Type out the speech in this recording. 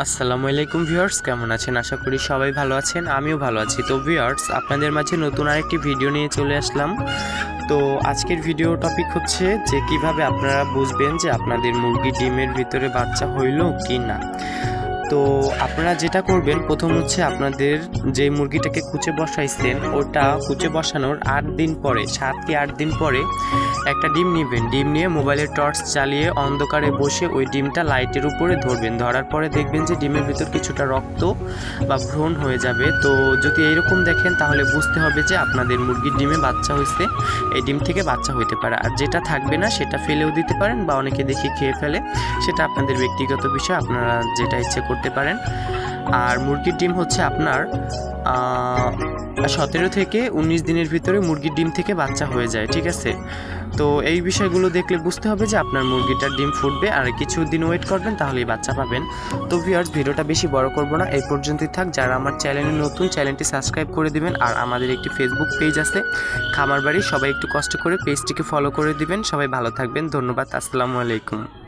আসসালামু আলাইকুম ভিউয়ার্স, কেমন আছেন? আশা করি সবাই ভালো আছেন, আমিও ভালো আছি। তো ভিউয়ার্স, আপনাদের মাঝে নতুন আরেকটি ভিডিও নিয়ে চলে আসলাম। তো আজকের ভিডিও টপিক হচ্ছে যে কীভাবে আপনারা বুঝবেন যে আপনাদের মুরগি ডিমের ভিতরে বাচ্চা হইল কি না। তো আপনারা যেটা করবেন, প্রথম হচ্ছে আপনাদের যে মুরগিটাকে কুচে বসাইছেন, ওটা কুচে বসানোর আট দিন পরে, সাত কি আট দিন পরে একটা ডিম নেবেন। ডিম নিয়ে মোবাইলের টর্চ চালিয়ে অন্ধকারে বসে ওই ডিমটা লাইটের উপরে ধরবেন। ধরার পরে দেখবেন যে ডিমের ভিতর কিছুটা রক্ত বা ভ্রণ হয়ে যাবে। তো যদি এইরকম দেখেন, তাহলে বুঝতে হবে যে আপনাদের মুরগির ডিমে বাচ্চা হয়েছে এই ডিম থেকে বাচ্চা হইতে পারে। আর যেটা থাকবে না, সেটা ফেলেও দিতে পারেন বা অনেকে দেখি খেয়ে ফেলে। সেটা আপনাদের ব্যক্তিগত বিষয়, আপনারা যেটা ইচ্ছে করতে পারেন। আর মুরগির ডিম হচ্ছে আপনার সতেরো থেকে উনিশ দিনের ভিতরে মুরগির ডিম থেকে বাচ্চা হয়ে যায়, ঠিক আছে? তো এই বিষয়গুলো দেখলে বুঝতে হবে যে আপনার মুরগিটার ডিম ফুটবে। আর কিছু দিন ওয়েট করবেন, তাহলেই বাচ্চা পাবেন। তো ভিউয়ার্স ভিডিওটা বেশি বড় করব না, এই পর্যন্তই থাক। যারা আমার চ্যানেলে নতুন চ্যানেলটি সাবস্ক্রাইব করে দিবেন। আর আমাদের একটি ফেসবুক পেজ আছে খামার বাড়ি সবাই একটু কষ্ট করে পেজটিকে ফলো করে দিবেন। সবাই ভালো থাকবেন। ধন্যবাদ। আসসালামু আলাইকুম।